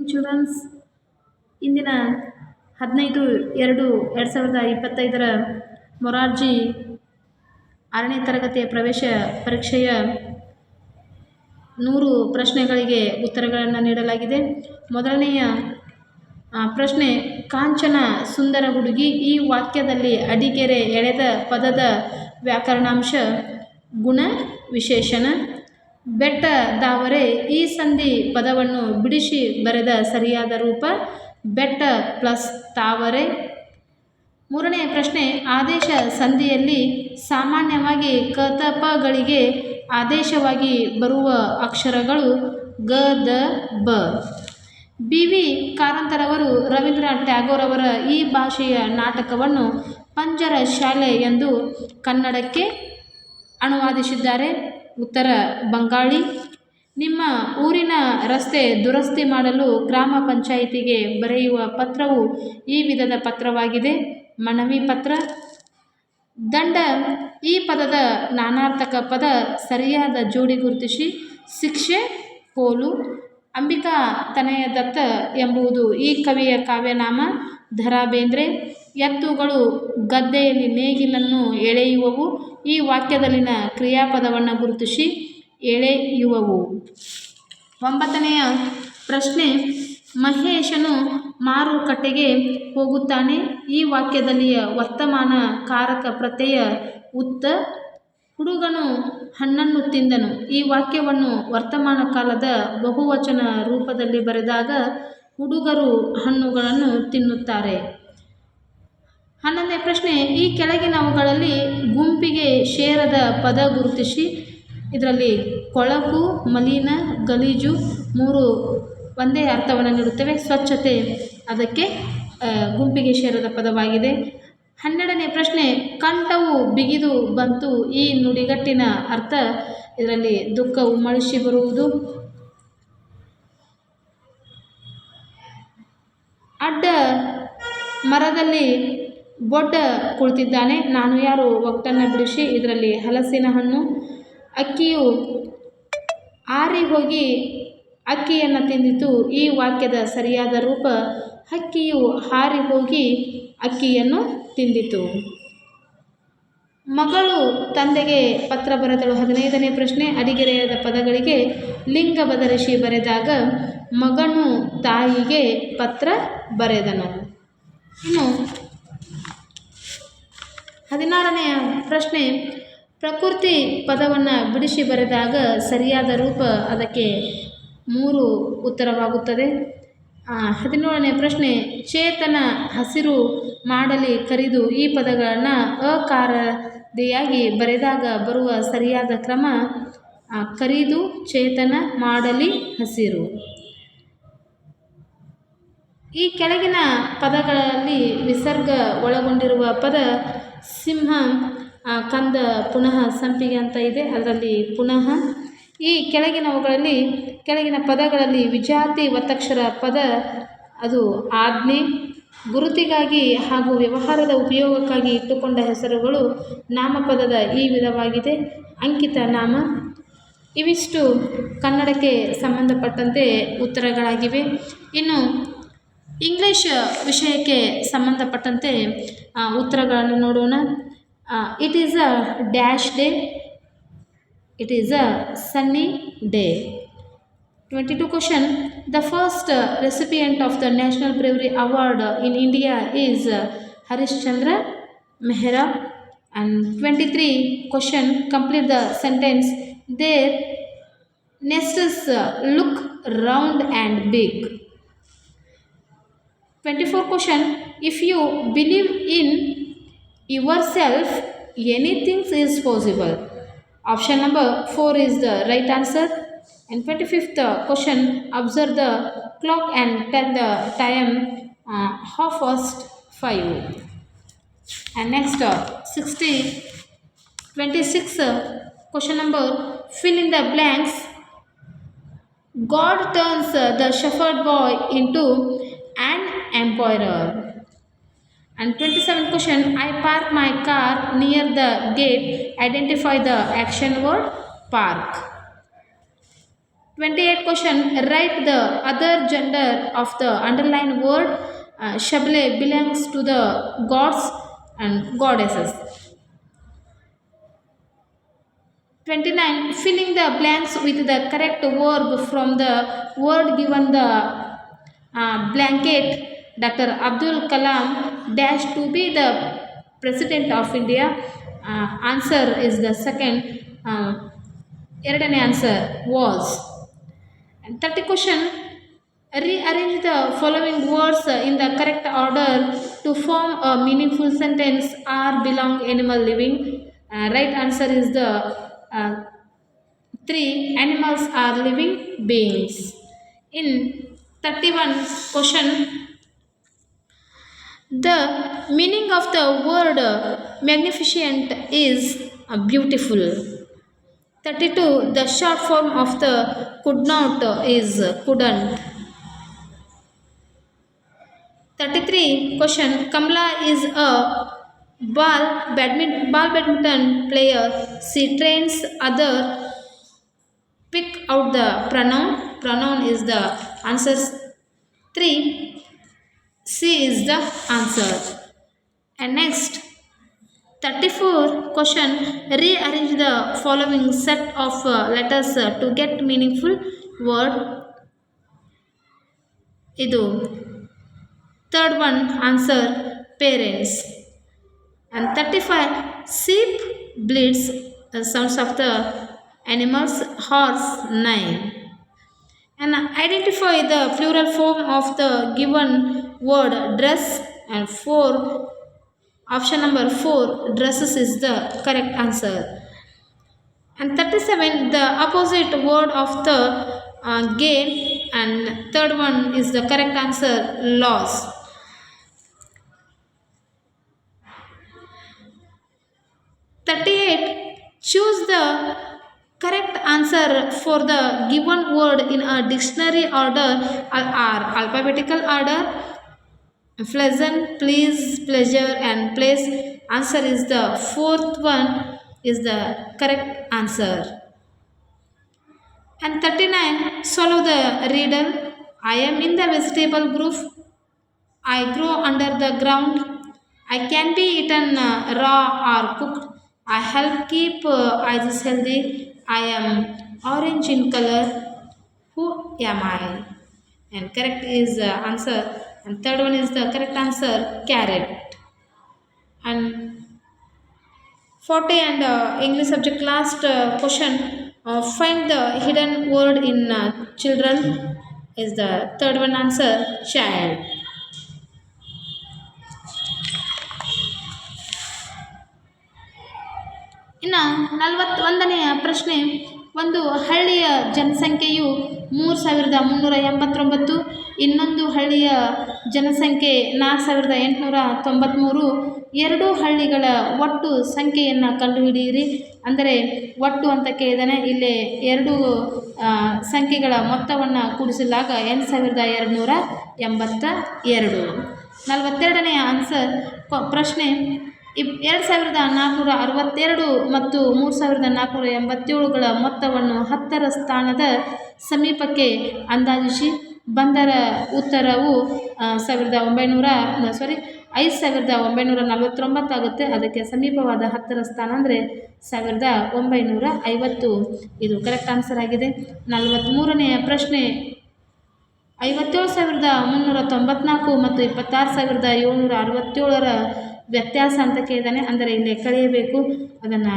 Insurance ಇಂದಿನ ಹದಿನೈದು ಎರಡು ಎರಡು ಸಾವಿರದ ಇಪ್ಪತ್ತೈದರ ಮೊರಾರ್ಜಿ ಆರನೇ ತರಗತಿಯ ಪ್ರವೇಶ ಪರೀಕ್ಷೆಯ ನೂರು ಪ್ರಶ್ನೆಗಳಿಗೆ ಉತ್ತರಗಳನ್ನು ನೀಡಲಾಗಿದೆ. ಮೊದಲನೆಯ ಪ್ರಶ್ನೆ, ಕಾಂಚನ ಸುಂದರ ಹುಡುಗಿ, ಈ ವಾಕ್ಯದಲ್ಲಿ ಅಡಿಗೆರೆ ಎಳೆದ ಪದದ ವ್ಯಾಕರಣಾಂಶ ಗುಣ ವಿಶೇಷಣ ಬೆಟ್ಟ ದಾವರೆ ಈ ಸಂಧಿ ಪದವನ್ನು ಬಿಡಿಸಿ ಬರೆದ ಸರಿಯಾದ ರೂಪ ಬೆಟ್ಟ ಪ್ಲಸ್ ತಾವರೆ. ಮೂರನೇ ಪ್ರಶ್ನೆ, ಆದೇಶ ಸಂಧಿಯಲ್ಲಿ ಸಾಮಾನ್ಯವಾಗಿ ಕತಪಗಳಿಗೆ ಆದೇಶವಾಗಿ ಬರುವ ಅಕ್ಷರಗಳು ಗ, ದ, ಬ. ಬಿ ವಿ ಕಾರಂತರವರು ರವೀಂದ್ರನಾಥ್ ಟ್ಯಾಗೋರ್ ಅವರ ಈ ಭಾಷೆಯ ನಾಟಕವನ್ನು ಪಂಜರ ಶಾಲೆ ಎಂದು ಕನ್ನಡಕ್ಕೆ ಅನುವಾದಿಸಿದ್ದಾರೆ. ಉತ್ತರ ಬಂಗಾಳಿ. ನಿಮ್ಮ ಊರಿನ ರಸ್ತೆ ದುರಸ್ತಿ ಮಾಡಲು ಗ್ರಾಮ ಪಂಚಾಯಿತಿಗೆ ಬರೆಯುವ ಪತ್ರವು ಈ ವಿಧದ ಪತ್ರವಾಗಿದೆ. ಮನವಿ ಪತ್ರ. ದಂಡ. ಈ ಪದದ ನಾನಾರ್ಥಕ ಪದ ಸರಿಯಾದ ಜೋಡಿ ಗುರುತಿಸಿ. ಶಿಕ್ಷೆ. ಕೋಲು. ಅಂಬಿಕಾ ತನಯ ದತ್ತ ಎಂಬುವುದು ಈ ಕವಿಯ ಕಾವ್ಯನಾಮ. ಧರಾ ಬೇಂದ್ರೆ ಎತ್ತುಗಳು ಗದ್ದೆಯಲ್ಲಿ ನೇಗಿಲನ್ನು ಎಳೆಯುವವು. ಈ ವಾಕ್ಯದಲ್ಲಿನ ಕ್ರಿಯಾಪದವನ್ನು ಗುರುತಿಸಿ ಎಳೆಯುವವು. ಒಂಬತ್ತನೆಯ ಪ್ರಶ್ನೆ, ಮಹೇಶನು ಮಾರುಕಟ್ಟೆಗೆ ಹೋಗುತ್ತಾನೆ. ಈ ವಾಕ್ಯದಲ್ಲಿಯ ವರ್ತಮಾನ ಕಾರಕ ಪ್ರತ್ಯಯ ಉತ್ತ, ಹುಡುಗನು ಹಣ್ಣನ್ನು ತಿಂದನು. ಈ ವಾಕ್ಯವನ್ನು ವರ್ತಮಾನ ಕಾಲದ ಬಹುವಚನ ರೂಪದಲ್ಲಿ ಬರೆದಾಗ ಹುಡುಗರು ಹಣ್ಣುಗಳನ್ನು ತಿನ್ನುತ್ತಾರೆ. ಹನ್ನೊಂದನೇ ಪ್ರಶ್ನೆ, ಈ ಕೆಳಗಿನವುಗಳಲ್ಲಿ ಗುಂಪಿಗೆ ಶೇರದ ಪದ ಗುರುತಿಸಿ, ಇದರಲ್ಲಿ ಕೊಳಕು, ಮಲಿನ, ಗಲೀಜು ಮೂರು ಒಂದೇ ಅರ್ಥವನ್ನು ನೀಡುತ್ತವೆ. ಸ್ವಚ್ಛತೆ ಅದಕ್ಕೆ ಗುಂಪಿಗೆ ಸೇರದ ಪದವಾಗಿದೆ. ಹನ್ನೆರಡನೇ ಪ್ರಶ್ನೆ, ಕಂಠವು ಬಿಗಿದು ಬಂತು, ಈ ನುಡಿಗಟ್ಟಿನ ಅರ್ಥ, ಇದರಲ್ಲಿ ದುಃಖ ಉಮ್ಮಳಿಸಿ ಬರುವುದು. ಅಡ್ಡ ಮರದಲ್ಲಿ ಬೊಡ್ಡ ಕುಳಿತಿದ್ದಾನೆ. ನಾನು ಯಾರು? ಒಗ್ಗಟ್ಟನ್ನು ಬಿಡಿಸಿ ಇದರಲ್ಲಿ ಹಲಸಿನ ಹಣ್ಣು. ಅಕ್ಕಿಯು ಆರಿ ಹೋಗಿ ಅಕ್ಕಿಯನ್ನು ತಿಂದಿತು. ಈ ವಾಕ್ಯದ ಸರಿಯಾದ ರೂಪ ಅಕ್ಕಿಯು ಹಾರಿ ಹೋಗಿ ಅಕ್ಕಿಯನ್ನು ತಿಂದಿತು. ಮಗಳು ತಂದೆಗೆ ಪತ್ರ ಬರೆದಳು. ಹದಿನೈದನೇ ಪ್ರಶ್ನೆ. ಅಡಿಗೆರೆಯದ ಪದಗಳಿಗೆ ಲಿಂಗ ಬದಲಿಸಿ ಬರೆದಾಗ ಮಗನು ತಾಯಿಗೆ ಪತ್ರ ಬರೆದನು. ಇನ್ನು ಹದಿನಾರನೆಯ ಪ್ರಶ್ನೆ, ಪ್ರಕೃತಿ ಪದವನ್ನು ಬಿಡಿಸಿ ಬರೆದಾಗ ಸರಿಯಾದ ರೂಪ ಅದಕ್ಕೆ ಮೂರು ಉತ್ತರವಾಗುತ್ತದೆ. ಹದಿನೇಳನೇ ಪ್ರಶ್ನೆ, ಚೇತನ ಹಸಿರು ಮಾಡಲಿ ಕರಿದು ಈ ಪದಗಳನ್ನು ಅಕಾರದೆಯಾಗಿ ಬರೆದಾಗ ಬರುವ ಸರಿಯಾದ ಕ್ರಮ ಕರಿದು ಚೇತನ ಮಾಡಲಿ ಹಸಿರು. ಈ ಕೆಳಗಿನ ಪದಗಳಲ್ಲಿ ವಿಸರ್ಗ ಒಳಗೊಂಡಿರುವ ಪದ ಸಿಂಹ ಕಂದ ಪುನಃ ಸಂಪಿಗೆ ಅಂತ ಇದೆ. ಅದರಲ್ಲಿ ಪುನಃ ಈ ಕೆಳಗಿನವುಗಳಲ್ಲಿ, ಕೆಳಗಿನ ಪದಗಳಲ್ಲಿ ವಿಜಾತಿ ಒತ್ತಕ್ಷರ ಪದ, ಅದು ಆಜ್ಞೆ, ಗುರುತಿಗಾಗಿ ಹಾಗೂ ವ್ಯವಹಾರದ ಉಪಯೋಗಕ್ಕಾಗಿ ಇಟ್ಟುಕೊಂಡ ಹೆಸರುಗಳು ನಾಮಪದದ ಈ ವಿಧವಾಗಿದೆ. ಅಂಕಿತ ನಾಮ. ಇವಿಷ್ಟು ಕನ್ನಡಕ್ಕೆ ಸಂಬಂಧಪಟ್ಟಂತೆ ಉತ್ತರಗಳಾಗಿವೆ. ಇನ್ನು ಇಂಗ್ಲೀಷ್ ವಿಷಯಕ್ಕೆ ಸಂಬಂಧಪಟ್ಟಂತೆ ಉತ್ತರಗಳನ್ನು ನೋಡೋಣ. It is a dash day it is a sunny day twenty two question the first recipient of the national bravery award in India is Harishchandra Mehra and twenty three question complete the sentence there nests look round and big 24 question. If you believe in yourself anything is possible. Option number 4 is the right answer. And 25th question. Observe the clock and tell the time uh, half past 5 and next uh, 60 26 uh, question number. Fill in the blanks. God turns uh, the shepherd boy into an emperor. And 27 question I park my car near the gate. Identify the action word park. 28 question write the other gender of the underlined word uh, shable belongs to the gods and goddesses 29 filling the blanks with the correct verb from the word given the uh, blanket dr abdul kalam dash to be the president of india uh, answer is the second uh, ಎರಡನೇ answer was thirty question rearrange the following words in the correct order to form a meaningful sentence are belong animal living Uh, right answer is the uh, three animals are living beings in 31 question the meaning of the word magnificent is beautiful. 32 the short form of the could not is couldn't. 33 question kamla is a ball badminton ball badminton player. She trains other pick out the pronoun pronoun is the answers. 3 c is the answer. And next 34 question rearrange the following set of uh, letters uh, to get meaningful word. ಇದು third one answer parents. And 35 sheep bleeds the sounds of the animals horse nine. And identify the plural form of the given word dress and four option number four dresses is the correct answer. And 37 the opposite word of the uh, gain and third one is the correct answer loss 38 choose the correct answer for the given word in a dictionary order or alphabetical order pleasant please pleasure and place. Answer is the fourth one is the correct answer. And 39 solve the riddle. I am in the vegetable group. I grow under the ground. I can be eaten uh, raw or cooked. I help keep uh, eyes healthy. I am orange in color. Who am i? And correct is uh, answer and third one is the correct answer carrot and 40 and uh, english subject last uh, question uh, find the hidden word in uh, children is the third one answer child ಇನ್ನು ನಲವತ್ತೊಂದನೆಯ ಪ್ರಶ್ನೆ ಒಂದು ಹಳ್ಳಿಯ ಜನಸಂಖ್ಯೆಯು ಮೂರು ಸಾವಿರದ ಮುನ್ನೂರ ಎಂಬತ್ತೊಂಬತ್ತು, ಇನ್ನೊಂದು ಹಳ್ಳಿಯ ಜನಸಂಖ್ಯೆ ನಾಲ್ಕು ಸಾವಿರದ ಎಂಟುನೂರ ತೊಂಬತ್ತ್ಮೂರು ಎರಡೂ ಹಳ್ಳಿಗಳ ಒಟ್ಟು ಸಂಖ್ಯೆಯನ್ನು ಕಂಡುಹಿಡಿಯಿರಿ. ಅಂದರೆ ಒಟ್ಟು ಅಂತ ಕೇಳಿದಾನೆ, ಇಲ್ಲಿ ಎರಡು ಸಂಖ್ಯೆಗಳ ಮೊತ್ತವನ್ನು ಕೂಡಿಸಲಾಗ ಎಂಟು ಸಾವಿರದ ಎರಡುನೂರ ಎಂಬತ್ತ ಎರಡು. ನಲವತ್ತೆರಡನೆಯ ಆನ್ಸರ್, ಪ್ರಶ್ನೆ ಇಪ್ ಎರಡು ಸಾವಿರದ ನಾಲ್ಕುನೂರ ಅರವತ್ತೆರಡು ಮತ್ತು ಮೂರು ಸಾವಿರದ ನಾಲ್ಕುನೂರ ಎಂಬತ್ತೇಳುಗಳ ಮೊತ್ತವನ್ನು ಹತ್ತರ ಸ್ಥಾನದ ಸಮೀಪಕ್ಕೆ ಅಂದಾಜಿಸಿ, ಬಂದರ ಉತ್ತರವು ಸಾವಿರದ ಒಂಬೈನೂರ ಸಾರಿ ಐದು ಸಾವಿರದ ಒಂಬೈನೂರ ನಲವತ್ತೊಂಬತ್ತಾಗುತ್ತೆ ಅದಕ್ಕೆ ಸಮೀಪವಾದ ಹತ್ತರ ಸ್ಥಾನ ಅಂದರೆ ಸಾವಿರದ ಒಂಬೈನೂರ ಐವತ್ತು. ಇದು ಕರೆಕ್ಟ್ ಆನ್ಸರ್ ಆಗಿದೆ. ನಲವತ್ತ್ಮೂರನೆಯ ಪ್ರಶ್ನೆ. ಐವತ್ತೇಳು ಸಾವಿರದ ಮುನ್ನೂರ ತೊಂಬತ್ನಾಲ್ಕು ಮತ್ತು ಇಪ್ಪತ್ತಾರು ಸಾವಿರದ ಏಳ್ನೂರ ಅರವತ್ತೇಳರ ವ್ಯತ್ಯಾಸ ಅಂತ ಕೇಳಿದಾನೆ. ಅಂದರೆ ಇಲ್ಲಿ ಕಳೆಯಬೇಕು. ಅದನ್ನು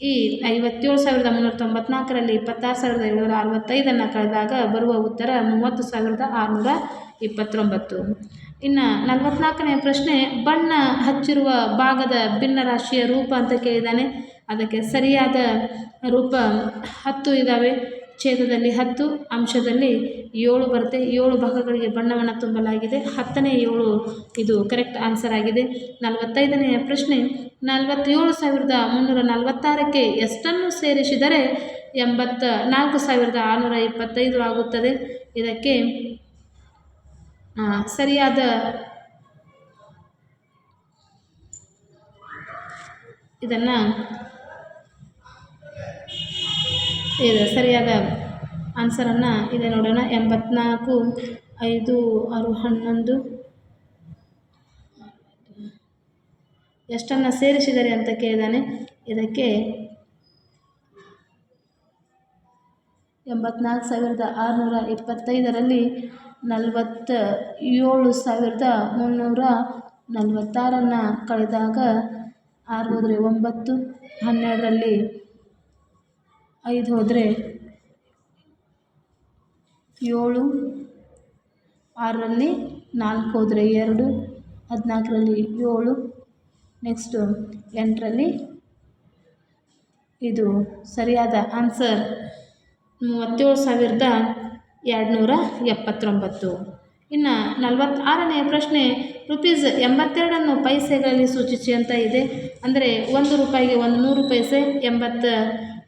ಈ ಐವತ್ತೇಳು ಸಾವಿರದ ಮುನ್ನೂರ ತೊಂಬತ್ನಾಲ್ಕರಲ್ಲಿ ಇಪ್ಪತ್ತಾರು ಸಾವಿರದ ಏಳ್ನೂರ ಅರವತ್ತೈದನ್ನು ಕಳೆದಾಗ ಬರುವ ಉತ್ತರ ಮೂವತ್ತು ಸಾವಿರದ ಆರುನೂರ ಇಪ್ಪತ್ತೊಂಬತ್ತು. ಇನ್ನು ನಲವತ್ನಾಲ್ಕನೆಯ ಪ್ರಶ್ನೆ, ಬಣ್ಣ ಹಚ್ಚಿರುವ ಭಾಗದ ಭಿನ್ನ ರಾಶಿಯ ರೂಪ ಅಂತ ಕೇಳಿದ್ದಾನೆ ಅದಕ್ಕೆ ಸರಿಯಾದ ರೂಪ ಹತ್ತು ಇದ್ದಾವೆ ಛೇದದಲ್ಲಿ ಹತ್ತು, ಅಂಶದಲ್ಲಿ ಏಳು ಬರುತ್ತೆ. ಏಳು ಭಾಗಗಳಿಗೆ ಬಣ್ಣವನ್ನು ತುಂಬಲಾಗಿದೆ. ಹತ್ತನೇ ಏಳು ಇದು ಕರೆಕ್ಟ್ ಆನ್ಸರ್ ಆಗಿದೆ. ನಲವತ್ತೈದನೆಯ ಪ್ರಶ್ನೆ, ನಲವತ್ತೇಳು ಸಾವಿರದ ಮುನ್ನೂರ ನಲವತ್ತಾರಕ್ಕೆ ಎಷ್ಟನ್ನು ಸೇರಿಸಿದರೆ ಎಂಬತ್ತ ನಾಲ್ಕು ಸಾವಿರದ ಆರುನೂರ ಇಪ್ಪತ್ತೈದು ಆಗುತ್ತದೆ? ಇದಕ್ಕೆ ಸರಿಯಾದ ಇದನ್ನು ಇದು ಸರಿಯಾದ ಆನ್ಸರನ್ನು ಇದೆ ನೋಡೋಣ. ಎಂಬತ್ನಾಲ್ಕು, ಐದು, ಆರು, ಹನ್ನೊಂದು. ಎಷ್ಟನ್ನು ಸೇರಿಸಿದರೆ ಅಂತ ಕೇಳಿದಾನೆ. ಇದಕ್ಕೆ ಎಂಬತ್ನಾಲ್ಕು ಸಾವಿರದ ಆರುನೂರ ಇಪ್ಪತ್ತೈದರಲ್ಲಿ ನಲವತ್ತ ಏಳು ಸಾವಿರದ ಮುನ್ನೂರ ನಲವತ್ತಾರನ್ನು ಕಳೆದಾಗ ಆರು ಹೋದರೆ ಒಂಬತ್ತು, ಹನ್ನೆರಡರಲ್ಲಿ ಐದು ಹೋದರೆ ಏಳು, ಆರರಲ್ಲಿ ನಾಲ್ಕು ಹೋದರೆ ಎರಡು, ಹದಿನಾಲ್ಕರಲ್ಲಿ ಏಳು ನೆಕ್ಸ್ಟು ಎಂಟರಲ್ಲಿ ಇದು ಸರಿಯಾದ ಆನ್ಸರ್ ಮೂವತ್ತೇಳು ಸಾವಿರದ ಎರಡುನೂರ ಎಪ್ಪತ್ತೊಂಬತ್ತು. ಇನ್ನು ನಲವತ್ತಾರನೇ ಪ್ರಶ್ನೆ ರುಪೀಸ್ ಎಂಬತ್ತೆರಡನ್ನು ಪೈಸೆಗಳಲ್ಲಿ ಸೂಚಿಸಿ ಅಂತ ಇದೆ. ಅಂದರೆ ಒಂದು ರೂಪಾಯಿಗೆ ಒಂದು ನೂರು ಪೈಸೆ ಎಂಬತ್ತ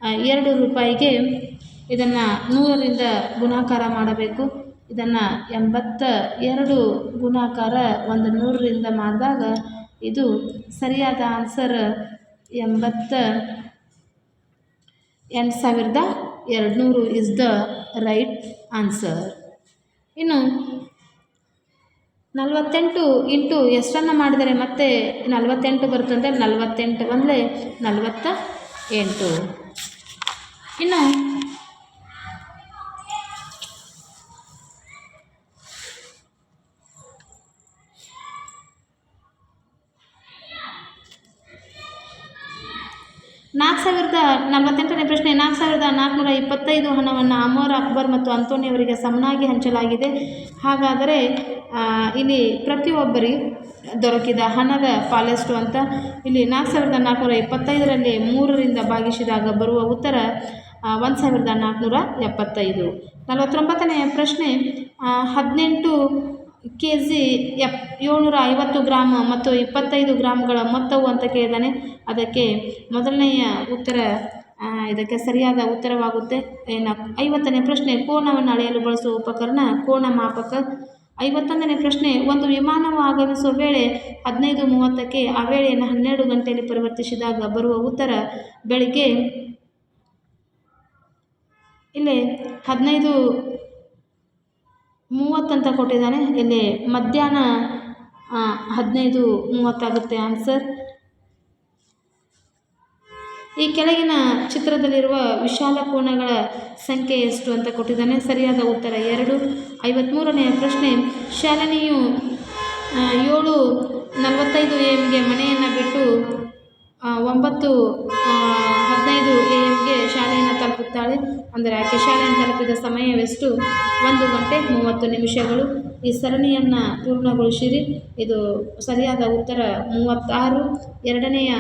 ಎರಡು ರೂಪಾಯಿಗೆ ಇದನ್ನು ನೂರರಿಂದ ಗುಣಾಕಾರ ಮಾಡಬೇಕು. ಇದನ್ನು ಎಂಬತ್ತ ಎರಡು ಗುಣಾಕಾರ ಒಂದು ನೂರರಿಂದ ಮಾಡಿದಾಗ ಇದು ಸರಿಯಾದ ಆನ್ಸರ್ ಎಂಬತ್ತ ಎಂಟು ಸಾವಿರದ ಎರಡುನೂರು ಇಸ್ ದ ರೈಟ್ ಆನ್ಸರ್ ಇನ್ನು ನಲವತ್ತೆಂಟು ಇಂಟು ಎಷ್ಟನ್ನು ಮಾಡಿದರೆ ಮತ್ತೆ ನಲವತ್ತೆಂಟು ಬರುತ್ತಂದರೆ ನಲವತ್ತೆಂಟು ಅಂದರೆ ನಲವತ್ತ ಎಂಟು. ಇನ್ನು ನಾಲ್ಕು ಸಾವಿರದ ನಲವತ್ತೆಂಟನೇ ಪ್ರಶ್ನೆ, ನಾಲ್ಕು ಸಾವಿರದ ನಾಲ್ಕುನೂರ ಇಪ್ಪತ್ತೈದು ಹಣವನ್ನು ಅಮೋರ್ ಅಕ್ಬರ್ ಮತ್ತು ಅಂತೋನಿ ಅವರಿಗೆ ಸಮನಾಗಿ ಹಂಚಲಾಗಿದೆ. ಹಾಗಾದರೆ ಇಲ್ಲಿ ಪ್ರತಿಯೊಬ್ಬರಿಗೆ ದೊರಕಿದ ಹಣದ ಫಾಲೆಸ್ಟು ಅಂತ ಇಲ್ಲಿ ನಾಲ್ಕು ಸಾವಿರದ ನಾಲ್ಕುನೂರ ಇಪ್ಪತ್ತೈದರಲ್ಲಿ ಮೂರರಿಂದ ಭಾಗಿಸಿದಾಗ ಬರುವ ಉತ್ತರ ಒಂದು ಸಾವಿರದ ನಾಲ್ಕುನೂರ ಎಪ್ಪತ್ತೈದು. ನಲವತ್ತೊಂಬತ್ತನೇ ಪ್ರಶ್ನೆ ಹದಿನೆಂಟು ಕೆ ಜಿ ಎಪ್, ಏಳ್ನೂರ ಐವತ್ತು ಗ್ರಾಮ್ ಮತ್ತು ಇಪ್ಪತ್ತೈದು ಗ್ರಾಮ್ಗಳ ಮೊತ್ತವು ಅಂತ ಕೇಳಿದ್ದಾನೆ ಅದಕ್ಕೆ ಮೊದಲನೆಯ ಉತ್ತರ ಇದಕ್ಕೆ ಸರಿಯಾದ ಉತ್ತರವಾಗುತ್ತೆ. ಏನು, ಐವತ್ತನೇ ಪ್ರಶ್ನೆ ಕೋಣವನ್ನು ಅಳೆಯಲು ಬಳಸುವ ಉಪಕರಣ ಕೋಣ ಮಾಪಕ ಐವತ್ತೊಂದನೇ ಪ್ರಶ್ನೆ, ಒಂದು ವಿಮಾನವು ಆಗಮಿಸುವ ವೇಳೆ ಹದಿನೈದು ಮೂವತ್ತಕ್ಕೆ ಆ ವೇಳೆಯನ್ನು ಹನ್ನೆರಡು ಗಂಟೆಯಲ್ಲಿ ಪರಿವರ್ತಿಸಿದಾಗ ಬರುವ ಉತ್ತರ, ಬೆಳಿಗ್ಗೆ ಇಲ್ಲಿ ಹದಿನೈದು ಅಂತ ಕೊಟ್ಟಿದ್ದಾನೆ. ಇಲ್ಲಿ ಮಧ್ಯಾಹ್ನ ಹದಿನೈದು ಮೂವತ್ತಾಗುತ್ತೆ ಆನ್ಸರ್ ಈ ಕೆಳಗಿನ ಚಿತ್ರದಲ್ಲಿರುವ ವಿಶಾಲ ಕೋಣಗಳ ಸಂಖ್ಯೆ ಎಷ್ಟು ಅಂತ ಕೊಟ್ಟಿದ್ದಾನೆ. ಸರಿಯಾದ ಉತ್ತರ ಎರಡು. ಐವತ್ತ್ಮೂರನೆಯ ಪ್ರಶ್ನೆ, ಶಾಲಿನಿಯು ಏಳು ನಲವತ್ತೈದು ಎ ಎಮ್ಗೆ ಮನೆಯನ್ನು ಬಿಟ್ಟು ಒಂಬತ್ತು ಹದಿನೈದು ಎ ಎಮ್ಗೆ ಶಾಲೆಯನ್ನು ತಲುಪುತ್ತಾಳೆ ಅಂದರೆ ಆಕೆ ಶಾಲೆಯನ್ನು ತಲುಪಿದ ಸಮಯವೆಷ್ಟು? ಒಂದು ಗಂಟೆ ಮೂವತ್ತು ನಿಮಿಷಗಳು. ಈ ಸರಣಿಯನ್ನು ಪೂರ್ಣಗೊಳಿಸಿರಿ. ಇದು ಸರಿಯಾದ ಉತ್ತರ ಮೂವತ್ತಾರು. ಎರಡನೆಯ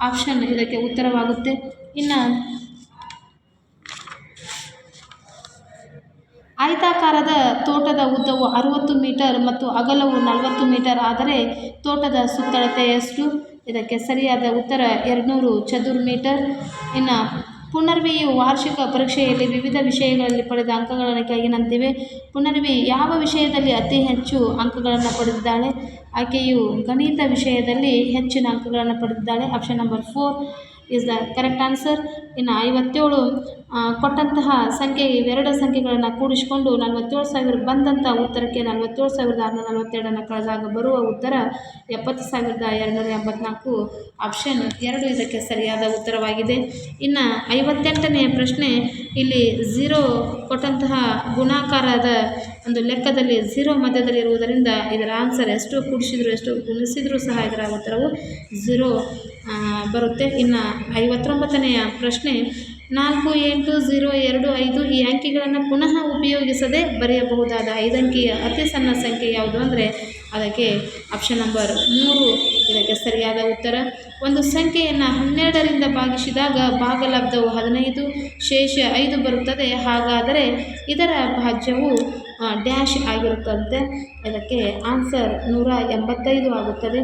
ಆಪ್ಷನ್ ಇದಕ್ಕೆ ಉತ್ತರವಾಗುತ್ತೆ. ಇನ್ನು ಆಯತಾಕಾರದ ತೋಟದ ಉದ್ದವು ಅರುವತ್ತು ಮೀಟರ್ ಮತ್ತು ಅಗಲವು ನಲವತ್ತು ಮೀಟರ್ ಆದರೆ ತೋಟದ ಸುತ್ತಳತೆ ಎಷ್ಟು ಇದಕ್ಕೆ ಸರಿಯಾದ ಉತ್ತರ ಎರಡುನೂರು ಚದುರ್ ಮೀಟರ್. ಇನ್ನು ಪುನರ್ವಿಯು ವಾರ್ಷಿಕ ಪರೀಕ್ಷೆಯಲ್ಲಿ ವಿವಿಧ ವಿಷಯಗಳಲ್ಲಿ ಪಡೆದ ಅಂಕಗಳನ್ನು ಕೆಳಗಿನಂತಿವೆ ಪುನರ್ವಿ ಯಾವ ವಿಷಯದಲ್ಲಿ ಅತಿ ಹೆಚ್ಚು ಅಂಕಗಳನ್ನು ಪಡೆದಿದ್ದಾಳೆ? ಆಕೆಯು ಗಣಿತ ವಿಷಯದಲ್ಲಿ ಹೆಚ್ಚಿನ ಅಂಕಗಳನ್ನು ಪಡೆದಿದ್ದಾಳೆ. Option number four. Is the correct answer ಇನ್ನು ಐವತ್ತೇಳು ಕೊಟ್ಟಂತಹ ಸಂಖ್ಯೆ, ಇವೆರಡು ಸಂಖ್ಯೆಗಳನ್ನು ಕೂಡಿಸಿಕೊಂಡು ನಲವತ್ತೇಳು ಸಾವಿರ ಬಂದಂಥ ಉತ್ತರಕ್ಕೆ ನಲವತ್ತೇಳು ಸಾವಿರದ ಆರುನೂರ ನಲವತ್ತೆರಡನ್ನು ಕಳೆದಾಗ ಬರುವ ಉತ್ತರ ಎಪ್ಪತ್ತು ಸಾವಿರದ ಎರಡುನೂರ ಎಂಬತ್ನಾಲ್ಕು. ಆಪ್ಷನ್ ಎರಡು ಇದಕ್ಕೆ ಸರಿಯಾದ ಉತ್ತರವಾಗಿದೆ. ಇನ್ನು ಐವತ್ತೆಂಟನೆಯ ಪ್ರಶ್ನೆ ಇಲ್ಲಿ ಝೀರೋ ಕೊಟ್ಟಂತಹ ಗುಣಾಕಾರದ ಒಂದು ಲೆಕ್ಕದಲ್ಲಿ ಝೀರೋ ಮಧ್ಯದಲ್ಲಿ ಇರುವುದರಿಂದ ಇದರ ಆನ್ಸರ್ ಎಷ್ಟು ಕೂಡಿಸಿದ್ರು, ಎಷ್ಟು ಗುಣಿಸಿದರೂ ಸಹ ಇದರ ಉತ್ತರವು ಝೀರೋ ಬರುತ್ತೆ. ಇನ್ನು ಐವತ್ತೊಂಬತ್ತನೆಯ ಪ್ರಶ್ನೆ, ನಾಲ್ಕು ಎಂಟು ಝೀರೋ ಎರಡು ಐದು ಈ ಅಂಕಿಗಳನ್ನು ಪುನಃ ಉಪಯೋಗಿಸದೆ ಬರೆಯಬಹುದಾದ ಐದಂಕಿಯ ಅತಿ ಸಣ್ಣ ಸಂಖ್ಯೆ ಯಾವುದು ಅಂದರೆ ಅದಕ್ಕೆ ಆಪ್ಷನ್ ನಂಬರ್ ಮೂರು. ಇದಕ್ಕೆ ಸರಿಯಾದ ಉತ್ತರ. ಒಂದು ಸಂಖ್ಯೆಯನ್ನು ಹನ್ನೆರಡರಿಂದ ಭಾಗಿಸಿದಾಗ ಭಾಗಲಬ್ಧವು ಹದಿನೈದು, ಶೇಷ ಐದು ಬರುತ್ತದೆ. ಹಾಗಾದರೆ ಇದರ ಭಾಜ್ಯವು ಡ್ಯಾಶ್ ಆಗಿರುತ್ತಂತೆ. ಇದಕ್ಕೆ ಆನ್ಸರ್ ನೂರ ಎಂಬತ್ತೈದು ಆಗುತ್ತದೆ.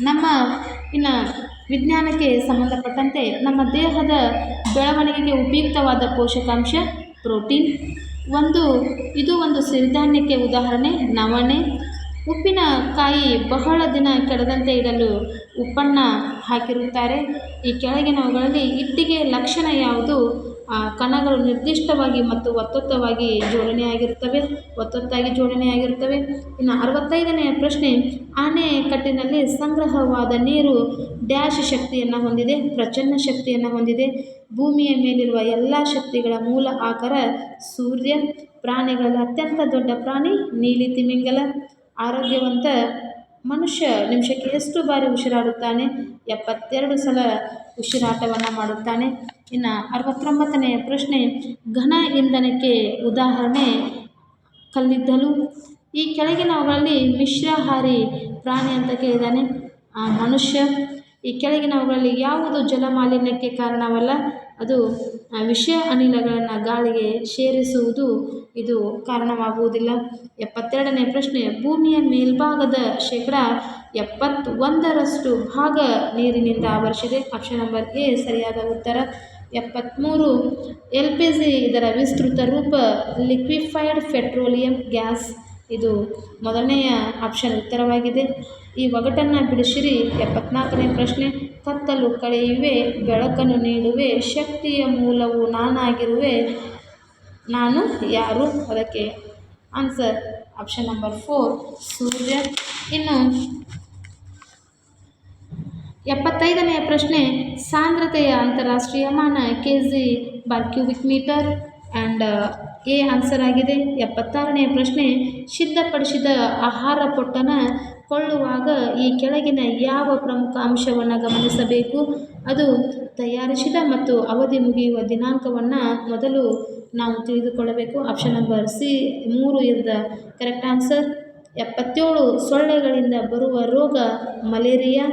ನಮ್ಮ, ಇನ್ನು ವಿಜ್ಞಾನಕ್ಕೆ ಸಂಬಂಧಪಟ್ಟಂತೆ ನಮ್ಮ ದೇಹದ ಬೆಳವಣಿಗೆಗೆ ಉಪಯುಕ್ತವಾದ ಪೋಷಕಾಂಶ ಪ್ರೋಟೀನ್. ಒಂದು, ಇದು ಒಂದು ಸಿರಿಧಾನ್ಯಕ್ಕೆ ಉದಾಹರಣೆ, ನವಣೆ. ಉಪ್ಪಿನಕಾಯಿ ಬಹಳ ದಿನ ಕೆಡದಂತೆ ಇಡಲು ಉಪ್ಪನ್ನು ಹಾಕಿರುತ್ತಾರೆ. ಈ ಕೆಳಗಿನವುಗಳಲ್ಲಿ ಇಟ್ಟಿಗೆ ಲಕ್ಷಣ ಯಾವುದು? ಕಣಗಳು ನಿರ್ದಿಷ್ಟವಾಗಿ ಮತ್ತು ಒತ್ತೊತ್ತವಾಗಿ ಜೋಡಣೆಯಾಗಿರುತ್ತವೆ ಒತ್ತೊತ್ತಾಗಿ ಜೋಡಣೆಯಾಗಿರುತ್ತವೆ ಇನ್ನು ಅರವತ್ತೈದನೆಯ ಪ್ರಶ್ನೆ ಆಣೆಕಟ್ಟಿನಲ್ಲಿ ಸಂಗ್ರಹವಾದ ನೀರು ಡ್ಯಾಶ್ ಶಕ್ತಿಯನ್ನು ಹೊಂದಿದೆ ಪ್ರಚನ್ನ ಶಕ್ತಿಯನ್ನು ಹೊಂದಿದೆ. ಭೂಮಿಯ ಮೇಲಿರುವ ಎಲ್ಲ ಶಕ್ತಿಗಳ ಮೂಲ ಆಕಾರ ಸೂರ್ಯ ಪ್ರಾಣಿಗಳಲ್ಲಿ ಅತ್ಯಂತ ದೊಡ್ಡ ಪ್ರಾಣಿ ನೀಲಿ ತಿಮಿಂಗಲ. ಆರೋಗ್ಯವಂತ ಮನುಷ್ಯ ನಿಮಿಷಕ್ಕೆ ಎಷ್ಟು ಬಾರಿ ಉಸಿರಾಡುತ್ತಾನೆ? ಎಪ್ಪತ್ತೆರಡು ಸಲ ಉಸಿರಾಟವನ್ನು ಮಾಡುತ್ತಾನೆ. ಇನ್ನು ಅರವತ್ತೊಂಬತ್ತನೆಯ ಪ್ರಶ್ನೆ, ಘನ ಇಂಧನಕ್ಕೆ ಉದಾಹರಣೆ ಕಲ್ಲಿದ್ದಲು. ಈ ಕೆಳಗಿನವುಗಳಲ್ಲಿ ಮಿಶ್ರಹಾರಿ ಪ್ರಾಣಿ ಅಂತ ಕೇಳಿದ್ದಾನೆ ಮನುಷ್ಯ, ಈ ಕೆಳಗಿನವುಗಳಲ್ಲಿ ಯಾವುದು ಜಲಮಾಲಿನ್ಯಕ್ಕೆ ಕಾರಣವಲ್ಲ? ಅದು ವಿಷ ಅನಿಲಗಳನ್ನು ಗಾಳಿಗೆ ಸೇರಿಸುವುದು ಇದು ಕಾರಣವಾಗುವುದಿಲ್ಲ. ಎಪ್ಪತ್ತೆರಡನೇ ಪ್ರಶ್ನೆ, ಭೂಮಿಯ ಮೇಲ್ಭಾಗದ ಶೇಕಡ ಎಪ್ಪತ್ತೊಂದರಷ್ಟು ಭಾಗ ನೀರಿನಿಂದ ಆವರಿಸಿದೆ. ಆಪ್ಷನ್ ನಂಬರ್ ಎ, ಸರಿಯಾದ ಉತ್ತರ. ಎಪ್ಪತ್ತ್ಮೂರು ಎಲ್ ಪಿ ಜಿ ಇದರ ವಿಸ್ತೃತ ರೂಪ, ಲಿಕ್ವಿಫೈಡ್ ಪೆಟ್ರೋಲಿಯಂ ಗ್ಯಾಸ್. ಇದು ಮೊದಲನೆಯ ಆಪ್ಷನ್ ಉತ್ತರವಾಗಿದೆ. ಈ ಒಗಟನ್ನು ಬಿಡಿಸಿರಿ. ಎಪ್ಪತ್ನಾಲ್ಕನೇ ಪ್ರಶ್ನೆ, ಕತ್ತಲು ಕಳೆಯುವೆ, ಬೆಳಕನ್ನು ನೀಡುವೆ, ಶಕ್ತಿಯ ಮೂಲವು ನಾನಾಗಿರುವೆ ನಾನು ಯಾರು? ಅದಕ್ಕೆ answer option number four Surya. ಇನ್ನು ಎಪ್ಪತ್ತೈದನೆಯ ಪ್ರಶ್ನೆ, ಸಾಂದ್ರತೆಯ ಅಂತಾರಾಷ್ಟ್ರೀಯ ಮಾನ K G bar cubic metre and A answer ಆಗಿದೆ ಎಪ್ಪತ್ತಾರನೇ ಪ್ರಶ್ನೆ. ಸಿದ್ಧಪಡಿಸಿದ ಆಹಾರ ಪೊಟ್ಟನ ಕೊಳ್ಳುವಾಗ ಈ ಕೆಳಗಿನ ಯಾವ ಪ್ರಮುಖ ಅಂಶವನ್ನು ಗಮನಿಸಬೇಕು? ಅದು ತಯಾರಿಸಿದ ಮತ್ತು ಅವಧಿ ಮುಗಿಯುವ ದಿನಾಂಕವನ್ನು ಮೊದಲು ನಾವು ತಿಳಿದುಕೊಳ್ಳಬೇಕು. ಆಪ್ಷನ್ ನಂಬರ್ ಸಿ, ಮೂರು ಇರದ ಕರೆಕ್ಟ್ ಆನ್ಸರ್. ಎಪ್ಪತ್ತೇಳು ಸೊಳ್ಳೆಗಳಿಂದ ಬರುವ ರೋಗ ಮಲೇರಿಯಾ.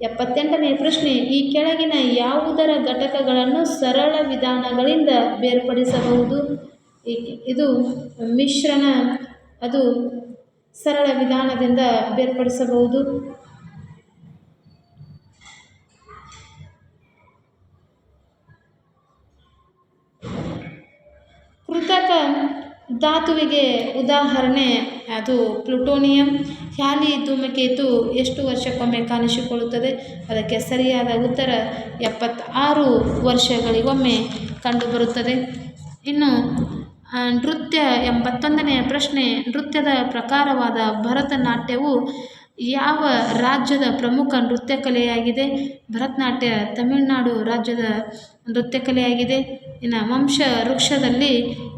ಎಪ್ಪತ್ತೆಂಟನೇ ಪ್ರಶ್ನೆ, ಈ ಕೆಳಗಿನ ಯಾವುದರ ಘಟಕಗಳನ್ನು ಸರಳ ವಿಧಾನಗಳಿಂದ ಬೇರ್ಪಡಿಸಬಹುದು? ಇದು ಮಿಶ್ರಣ ಅದು ಸರಳ ವಿಧಾನದಿಂದ ಬೇರ್ಪಡಿಸಬಹುದು. ಕೃತಕ ಧಾತುವಿಗೆ ಉದಾಹರಣೆ ಅದು ಪ್ಲುಟೋನಿಯಂ. ಹ್ಯಾಲಿ ಧೂಮಕೇತು ಎಷ್ಟು ವರ್ಷಕ್ಕೊಮ್ಮೆ ಕಾಣಿಸಿಕೊಳ್ಳುತ್ತದೆ? ಅದಕ್ಕೆ ಸರಿಯಾದ ಉತ್ತರ ಎಪ್ಪತ್ತಾರು ವರ್ಷಗಳಿಗೊಮ್ಮೆ ಕಂಡುಬರುತ್ತದೆ. ಇನ್ನು ನೃತ್ಯ ಎಂಬತ್ತೊಂದನೆಯ ಪ್ರಶ್ನೆ, ನೃತ್ಯದ ಪ್ರಕಾರವಾದ ಭರತನಾಟ್ಯವು ಯಾವ ರಾಜ್ಯದ ಪ್ರಮುಖ ನೃತ್ಯ ಕಲೆಯಾಗಿದೆ? ಭರತನಾಟ್ಯ ತಮಿಳುನಾಡು ರಾಜ್ಯದ ನೃತ್ಯ ಕಲೆಯಾಗಿದೆ. ಇನ್ನು ವಂಶ ವೃಕ್ಷದಲ್ಲಿ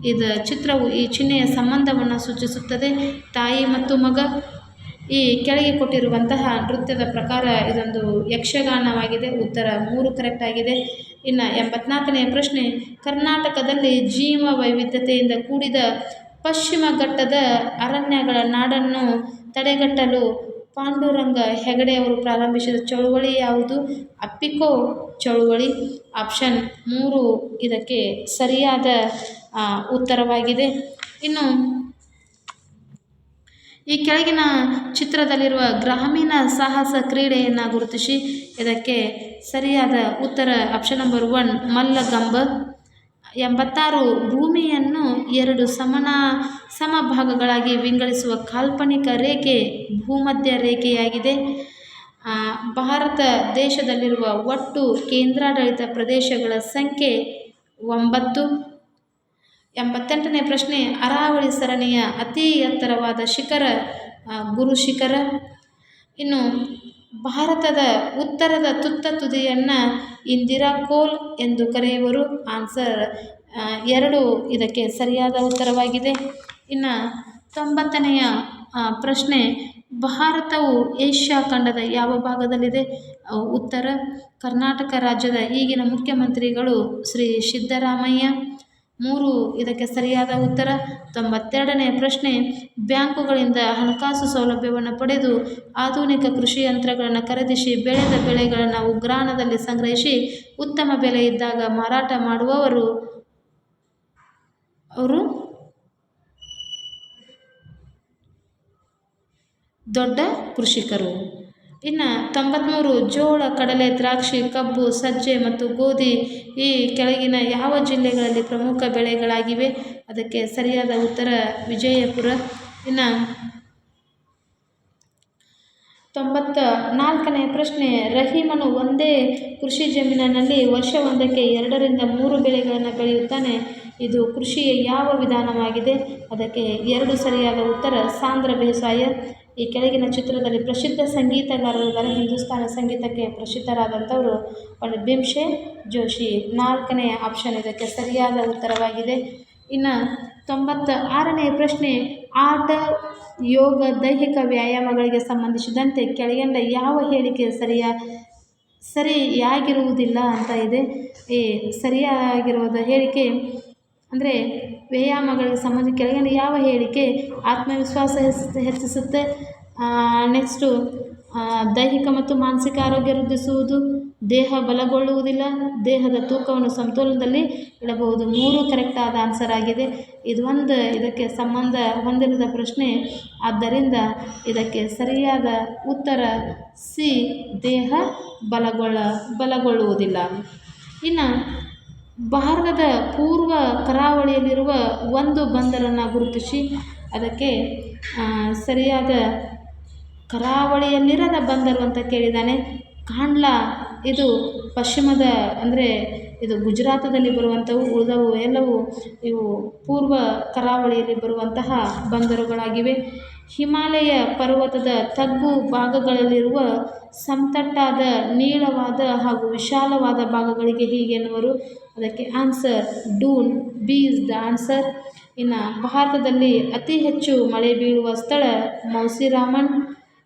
ಇದು ಚಿತ್ರವು ಈ ಚಿಹ್ನೆಯ ಸಂಬಂಧವನ್ನು ಸೂಚಿಸುತ್ತದೆ. ತಾಯಿ ಮತ್ತು ಮಗ ಈ ಕೆಳಗೆ ಕೊಟ್ಟಿರುವಂತಹ ನೃತ್ಯದ ಪ್ರಕಾರ ಇದೊಂದು ಯಕ್ಷಗಾನವಾಗಿದೆ. ಉತ್ತರ ಮೂರು ಕರೆಕ್ಟ್ ಆಗಿದೆ. ಇನ್ನು ಎಂಬತ್ನಾಲ್ಕನೆಯ ಪ್ರಶ್ನೆ, ಕರ್ನಾಟಕದಲ್ಲಿ ಜೀವ ವೈವಿಧ್ಯತೆಯಿಂದ ಕೂಡಿದ ಪಶ್ಚಿಮ ಘಟ್ಟದ ಅರಣ್ಯಗಳ ನಾಡನ್ನು ತಡೆಗಟ್ಟಲು ಪಾಂಡುರಂಗ ಹೆಗಡೆಯವರು ಪ್ರಾರಂಭಿಸಿದ ಚಳುವಳಿ ಯಾವುದು? ಅಪ್ಪಿಕೋ ಚಳುವಳಿ. ಆಪ್ಷನ್ ಮೂರು ಇದಕ್ಕೆ ಸರಿಯಾದ ಉತ್ತರವಾಗಿದೆ. ಇನ್ನು ಈ ಕೆಳಗಿನ ಚಿತ್ರದಲ್ಲಿರುವ ಗ್ರಾಮೀಣ ಸಾಹಸ ಕ್ರೀಡೆಯನ್ನು ಗುರುತಿಸಿ ಇದಕ್ಕೆ ಸರಿಯಾದ ಉತ್ತರ ಆಪ್ಷನ್ ನಂಬರ್ ಒನ್ ಮಲ್ಲಗಂಬ. ಎಂಬತ್ತಾರು ಭೂಮಿಯನ್ನು ಎರಡು ಸಮನ, ಸಮಭಾಗಗಳಾಗಿ ವಿಂಗಡಿಸುವ ಕಾಲ್ಪನಿಕ ರೇಖೆ ಭೂಮಧ್ಯ ರೇಖೆಯಾಗಿದೆ. ಭಾರತ ದೇಶದಲ್ಲಿರುವ ಒಟ್ಟು ಕೇಂದ್ರಾಡಳಿತ ಪ್ರದೇಶಗಳ ಸಂಖ್ಯೆ ಒಂಬತ್ತು. ಎಂಬತ್ತೆಂಟನೇ ಪ್ರಶ್ನೆ, ಅರಾವಳಿ ಸರಣಿಯ ಅತಿ ಎತ್ತರವಾದ ಶಿಖರ ಗುರು ಶಿಖರ. ಇನ್ನು, ಭಾರತದ ಉತ್ತರದ ತುತ್ತ ತುದಿಯನ್ನು ಇಂದಿರಾ ಕೋಲ್ ಎಂದು ಕರೆಯುವರು. ಆನ್ಸರ್ ಎರಡು. ಇದಕ್ಕೆ ಸರಿಯಾದ ಉತ್ತರವಾಗಿದೆ. ಇನ್ನು, ತೊಂಬತ್ತನೆಯ ಪ್ರಶ್ನೆ, ಭಾರತವು ಏಷ್ಯಾ ಖಂಡದ ಯಾವ ಭಾಗದಲ್ಲಿದೆ? ಉತ್ತರ, ಕರ್ನಾಟಕ ರಾಜ್ಯದ ಈಗಿನ ಮುಖ್ಯಮಂತ್ರಿಗಳು ಶ್ರೀ ಸಿದ್ದರಾಮಯ್ಯ ಮೂರು ಇದಕ್ಕೆ ಸರಿಯಾದ ಉತ್ತರ. ತೊಂಬತ್ತೆರಡನೆಯ ಪ್ರಶ್ನೆ, ಬ್ಯಾಂಕುಗಳಿಂದ ಹಣಕಾಸು ಸೌಲಭ್ಯವನ್ನು ಪಡೆದು ಆಧುನಿಕ ಕೃಷಿ ಯಂತ್ರಗಳನ್ನು ಖರೀದಿಸಿ ಬೆಳೆದ ಬೆಳೆಗಳನ್ನು ಉಗ್ರಾಣದಲ್ಲಿ ಸಂಗ್ರಹಿಸಿ ಉತ್ತಮ ಬೆಲೆ ಇದ್ದಾಗ ಮಾರಾಟ ಮಾಡುವವರು ಅವರು? ದೊಡ್ಡ ಕೃಷಿಕರು. ಇನ್ನು ತೊಂಬತ್ತ್ಮೂರು ಜೋಳ, ಕಡಲೆ, ದ್ರಾಕ್ಷಿ, ಕಬ್ಬು, ಸಜ್ಜೆ ಮತ್ತು ಗೋಧಿ ಈ ಕೆಳಗಿನ ಯಾವ ಜಿಲ್ಲೆಗಳಲ್ಲಿ ಪ್ರಮುಖ ಬೆಳೆಗಳಾಗಿವೆ? ಅದಕ್ಕೆ ಸರಿಯಾದ ಉತ್ತರ ವಿಜಯಪುರ. ಇನ್ನು ತೊಂಬತ್ತ ನಾಲ್ಕನೇ ಪ್ರಶ್ನೆ, ರಹೀಮನು ಒಂದೇ ಕೃಷಿ ಜಮೀನಿನಲ್ಲಿ ವರ್ಷವೊಂದಕ್ಕೆ ಎರಡರಿಂದ ಮೂರು ಬೆಳೆಗಳನ್ನು ಬೆಳೆಯುತ್ತಾನೆ. ಇದು ಕೃಷಿಯ ಯಾವ ವಿಧಾನವಾಗಿದೆ? ಅದಕ್ಕೆ ಎರಡು ಸರಿಯಾದ ಉತ್ತರ ಸಾಂದ್ರ ಬೇಸಾಯ. ಈ ಕೆಳಗಿನ ಚಿತ್ರದಲ್ಲಿ ಪ್ರಸಿದ್ಧ ಸಂಗೀತಗಾರರಿದ್ದಾರೆ ಹಿಂದೂಸ್ತಾನಿ ಸಂಗೀತಕ್ಕೆ ಪ್ರಸಿದ್ಧರಾದಂಥವರು ಪಂಡಿತ್ ಭೀಮ್ಸೇನ್ ಜೋಶಿ. ನಾಲ್ಕನೇ ಆಪ್ಷನ್ ಇದಕ್ಕೆ ಸರಿಯಾದ ಉತ್ತರವಾಗಿದೆ. ಇನ್ನು ತೊಂಬತ್ತ ಆರನೇ ಪ್ರಶ್ನೆ, ಆಟ, ಯೋಗ, ದೈಹಿಕ ವ್ಯಾಯಾಮಗಳಿಗೆ ಸಂಬಂಧಿಸಿದಂತೆ ಕೆಳಗಿಂದ ಯಾವ ಹೇಳಿಕೆ ಸರಿಯ, ಸರಿಯಾಗಿರುವುದಿಲ್ಲ ಅಂತ ಇದೆ. ಈ ಸರಿಯಾಗಿರುವುದ ಹೇಳಿಕೆ ಅಂದರೆ ವ್ಯಾಯಾಮಗಳಿಗೆ ಸಂಬಂಧ ಕೆಳಗಿನ ಯಾವ ಹೇಳಿಕೆ ಆತ್ಮವಿಶ್ವಾಸ ಹೆಚ್ಚಿಸ, ಹೆಚ್ಚಿಸುತ್ತೆ? ನೆಕ್ಸ್ಟು ದೈಹಿಕ ಮತ್ತು ಮಾನಸಿಕ ಆರೋಗ್ಯ ವೃದ್ಧಿಸುವುದು, ದೇಹ ಬಲಗೊಳ್ಳುವುದಿಲ್ಲ, ದೇಹದ ತೂಕವನ್ನು ಸಮತೋಲನದಲ್ಲಿ ಇಡಬಹುದು. ಮೂರು ಕರೆಕ್ಟಾದ ಆನ್ಸರ್ ಆಗಿದೆ. ಇದು ಒಂದು, ಇದಕ್ಕೆ ಸಂಬಂಧ ಹೊಂದಿರದ ಪ್ರಶ್ನೆ. ಆದ್ದರಿಂದ ಇದಕ್ಕೆ ಸರಿಯಾದ ಉತ್ತರ ಸಿ, ದೇಹ ಬಲಗೊಳ್ಳ ಬಲಗೊಳ್ಳುವುದಿಲ್ಲ. ಇನ್ನು ಭಾರತದ ಪೂರ್ವ ಕರಾವಳಿಯಲ್ಲಿರುವ ಒಂದು ಬಂದರನ್ನು ಗುರುತಿಸಿ, ಅದಕ್ಕೆ ಸರಿಯಾದ ಕರಾವಳಿಯಲ್ಲಿರದ ಬಂದರು ಅಂತ ಕೇಳಿದ್ದಾನೆ. ಕಾಂಡ್ಲಾ, ಇದು ಪಶ್ಚಿಮದ, ಅಂದರೆ, ಇದು ಗುಜರಾತದಲ್ಲಿ ಬರುವಂಥವು ಉಳಿದವು ಎಲ್ಲವೂ ಇವು ಪೂರ್ವ ಕರಾವಳಿಯಲ್ಲಿ ಬರುವಂತಹ ಬಂದರುಗಳಾಗಿವೆ. ಹಿಮಾಲಯ ಪರ್ವತದ ತಗ್ಗು ಭಾಗಗಳಲ್ಲಿರುವ ಸಮತಟ್ಟಾದ ನೀಳವಾದ ಹಾಗೂ ವಿಶಾಲವಾದ ಭಾಗಗಳಿಗೆ ಹೀಗೆ ಎನ್ನುವರು. ಅದಕ್ಕೆ answer Doon B is the answer ಇನ್ನು ಭಾರತದಲ್ಲಿ ಅತಿ ಹೆಚ್ಚು ಮಳೆ ಬೀಳುವ ಸ್ಥಳ ಮೌಸಿರಾಮನ್.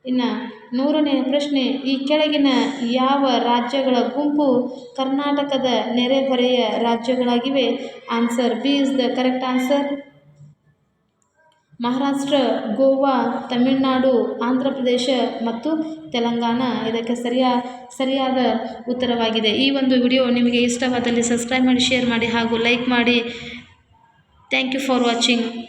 ಇನ್ನು ನೂರನೇ ಪ್ರಶ್ನೆ, ಈ ಕೆಳಗಿನ ಯಾವ ರಾಜ್ಯಗಳ ಗುಂಪು ಕರ್ನಾಟಕದ ನೆರೆಹೊರೆಯ ರಾಜ್ಯಗಳಾಗಿವೆ? Answer B is the correct answer Maharashtra, Goa, Tamil Nadu, Andhra Pradesh ಮತ್ತು ತೆಲಂಗಾಣ. ಇದಕ್ಕೆ ಸರಿಯಾ, ಸರಿಯಾದ ಉತ್ತರವಾಗಿದೆ. ಈ ಒಂದು ವಿಡಿಯೋ ನಿಮಗೆ ಇಷ್ಟವಾದಲ್ಲಿ ಸಬ್ಸ್ಕ್ರೈಬ್ ಮಾಡಿ, ಶೇರ್ ಮಾಡಿ ಹಾಗೂ ಲೈಕ್ ಮಾಡಿ. Thank you for watching.